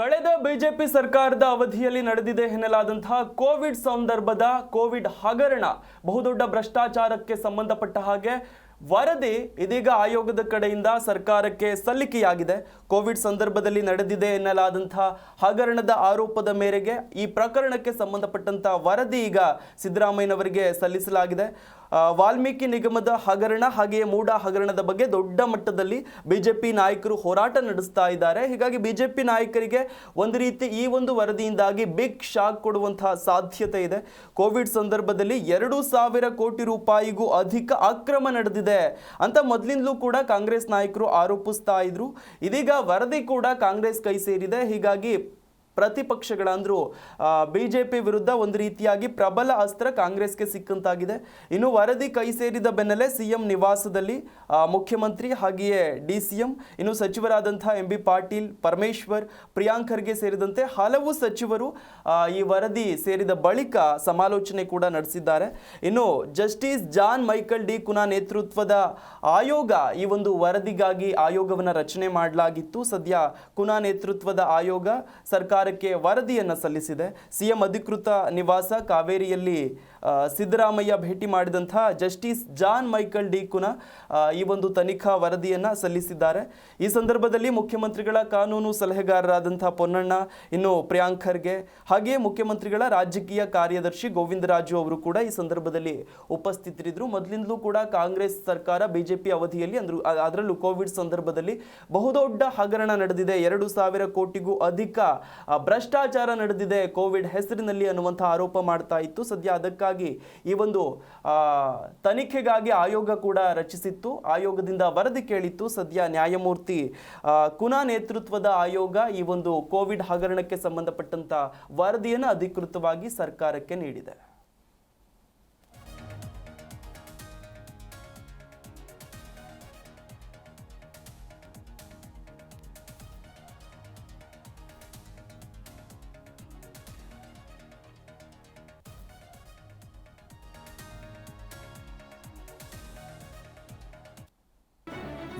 ಕಳೆದ ಬಿಜೆಪಿ ಸರ್ಕಾರದ ಅವಧಿಯಲ್ಲಿ ನಡೆದಿದೆ ಎನ್ನಲಾದಂತಹ ಕೋವಿಡ್ ಸಂದರ್ಭದ ಕೋವಿಡ್ ಹಗರಣ ಬಹುದೊಡ್ಡ ಭ್ರಷ್ಟಾಚಾರಕ್ಕೆ ಸಂಬಂಧಪಟ್ಟ ಹಾಗೆ ವರದಿ ಇದೀಗ ಆಯೋಗದ ಕಡೆಯಿಂದ ಸರ್ಕಾರಕ್ಕೆ ಸಲ್ಲಿಕೆಯಾಗಿದೆ. ಕೋವಿಡ್ ಸಂದರ್ಭದಲ್ಲಿ ನಡೆದಿದೆ ಎನ್ನಲಾದಂತಹ ಹಗರಣದ ಆರೋಪದ ಮೇರೆಗೆ ಈ ಪ್ರಕರಣಕ್ಕೆ ಸಂಬಂಧಪಟ್ಟಂಥ ವರದಿ ಈಗ ಸಿದ್ದರಾಮಯ್ಯನವರಿಗೆ ಸಲ್ಲಿಸಲಾಗಿದೆ. ವಾಲ್ಮೀಕಿ ನಿಗಮದ ಹಗರಣ ಹಾಗೆಯೇ ಮೂಡ ಹಗರಣದ ಬಗ್ಗೆ ದೊಡ್ಡ ಮಟ್ಟದಲ್ಲಿ ಬಿಜೆಪಿ ನಾಯಕರು ಹೋರಾಟ ನಡೆಸ್ತಾ ಇದ್ದಾರೆ. ಹೀಗಾಗಿ ಬಿಜೆಪಿ ನಾಯಕರಿಗೆ ಒಂದು ರೀತಿ ಈ ಒಂದು ವರದಿಯಿಂದಾಗಿ ಬಿಗ್ ಶಾಕ್ ಕೊಡುವಂತಹ ಸಾಧ್ಯತೆ ಇದೆ. ಕೋವಿಡ್ ಸಂದರ್ಭದಲ್ಲಿ ಎರಡು ಸಾವಿರ ಕೋಟಿ ರೂಪಾಯಿಗೂ ಅಧಿಕ ಅಕ್ರಮ ನಡೆದಿದೆ ಅಂತ ಮೊದಲಿಂದಲೂ ಕೂಡ ಕಾಂಗ್ರೆಸ್ ನಾಯಕರು ಆರೋಪಿಸ್ತಾ ಇದ್ರು. ಇದೀಗ ವರದಿ ಕೂಡ ಕಾಂಗ್ರೆಸ್ ಕೈ ಸೇರಿದೆ. ಹೀಗಾಗಿ ಪ್ರತಿಪಕ್ಷಗಳ ಜೆ ಬಿಜೆಪಿ ವಿರುದ್ಧ ಒಂದು ರೀತಿಯಾಗಿ ಪ್ರಬಲ ಅಸ್ತ್ರ ಕಾಂಗ್ರೆಸ್ಗೆ ಸಿಕ್ಕಂತಾಗಿದೆ. ಇನ್ನು ವರದಿ ಕೈ ಸೇರಿದ ಬೆನ್ನಲ್ಲೇ ಸಿಎಂ ನಿವಾಸದಲ್ಲಿ ಮುಖ್ಯಮಂತ್ರಿ ಹಾಗೆಯೇ ಡಿ ಸಿ ಎಂ ಇನ್ನು ಸಚಿವರಾದಂತಹ ಎಂ ಬಿ ಪಾಟೀಲ್, ಪರಮೇಶ್ವರ್, ಪ್ರಿಯಾಂಕ್ ಖರ್ಗೆ ಸೇರಿದಂತೆ ಹಲವು ಸಚಿವರು ಈ ವರದಿ ಸೇರಿದ ಬಳಿಕ ಸಮಾಲೋಚನೆ ಕೂಡ ನಡೆಸಿದ್ದಾರೆ. ಇನ್ನು justice John Michael D Cunha ನೇತೃತ್ವದ ಆಯೋಗ ಈ ಒಂದು ವರದಿಗಾಗಿ ಆಯೋಗವನ್ನು ರಚನೆ ಮಾಡಲಾಗಿತ್ತು. ಸದ್ಯ ಕುನಾ ನೇತೃತ್ವದ ಆಯೋಗ ಸರ್ಕಾರಕ್ಕೆ ವರದಿಯನ್ನು ಸಲ್ಲಿಸಿದೆ. ಸಿಎಂ ಅಧಿಕೃತ ನಿವಾಸ ಕಾವೇರಿಯಲ್ಲಿ ಸಿದ್ದರಾಮಯ್ಯ ಭೇಟಿ ಮಾಡಿದಂಥ ಜಸ್ಟಿಸ್ ಜಾನ್ ಮೈಕಲ್ ಡಿ ಈ ಒಂದು ತನಿಖಾ ವರದಿಯನ್ನು ಸಲ್ಲಿಸಿದ್ದಾರೆ. ಈ ಸಂದರ್ಭದಲ್ಲಿ ಮುಖ್ಯಮಂತ್ರಿಗಳ ಕಾನೂನು ಸಲಹೆಗಾರರಾದಂಥ ಪೊನ್ನಣ್ಣ, ಇನ್ನು ಪ್ರಿಯಾಂಕ್ ಖರ್ಗೆ, ಹಾಗೆಯೇ ಮುಖ್ಯಮಂತ್ರಿಗಳ ರಾಜಕೀಯ ಕಾರ್ಯದರ್ಶಿ ಗೋವಿಂದರಾಜು ಅವರು ಕೂಡ ಈ ಸಂದರ್ಭದಲ್ಲಿ ಉಪಸ್ಥಿತರಿದ್ದರು. ಮೊದಲಿಂದಲೂ ಕೂಡ ಕಾಂಗ್ರೆಸ್ ಸರ್ಕಾರ ಬಿಜೆಪಿ ಅವಧಿಯಲ್ಲಿ ಅಂದ್ರು ಅದರಲ್ಲೂ ಕೋವಿಡ್ ಸಂದರ್ಭದಲ್ಲಿ ಬಹುದೊಡ್ಡ ಹಗರಣ ನಡೆದಿದೆ. ಎರಡು ಸಾವಿರ ಕೋಟಿಗೂ ಅಧಿಕ ಭ್ರಷ್ಟಾಚಾರ ನಡೆದಿದೆ, ಕೋವಿಡ್ ಹೆಸರಿನಲ್ಲಿ ಅನ್ನುವಂಥ ಆರೋಪ ಮಾಡ್ತಾ ಇತ್ತು. ಸದ್ಯ ಅದಕ್ಕಾಗಿ ಈ ಒಂದು ತನಿಖೆಗಾಗಿ ಆಯೋಗ ಕೂಡ ರಚಿಸಿತ್ತು. ಆಯೋಗದಿಂದ ವರದಿ ಕೇಳಿತ್ತು. ಸದ್ಯ ನ್ಯಾಯಮೂರ್ತಿ ಕುನಾ ನೇತೃತ್ವದ ಆಯೋಗ ಈ ಒಂದು ಕೋವಿಡ್ ಹಗರಣಕ್ಕೆ ಸಂಬಂಧಪಟ್ಟಂತ ವರದಿಯನ್ನು ಅಧಿಕೃತವಾಗಿ ಸರ್ಕಾರಕ್ಕೆ ನೀಡಿದೆ.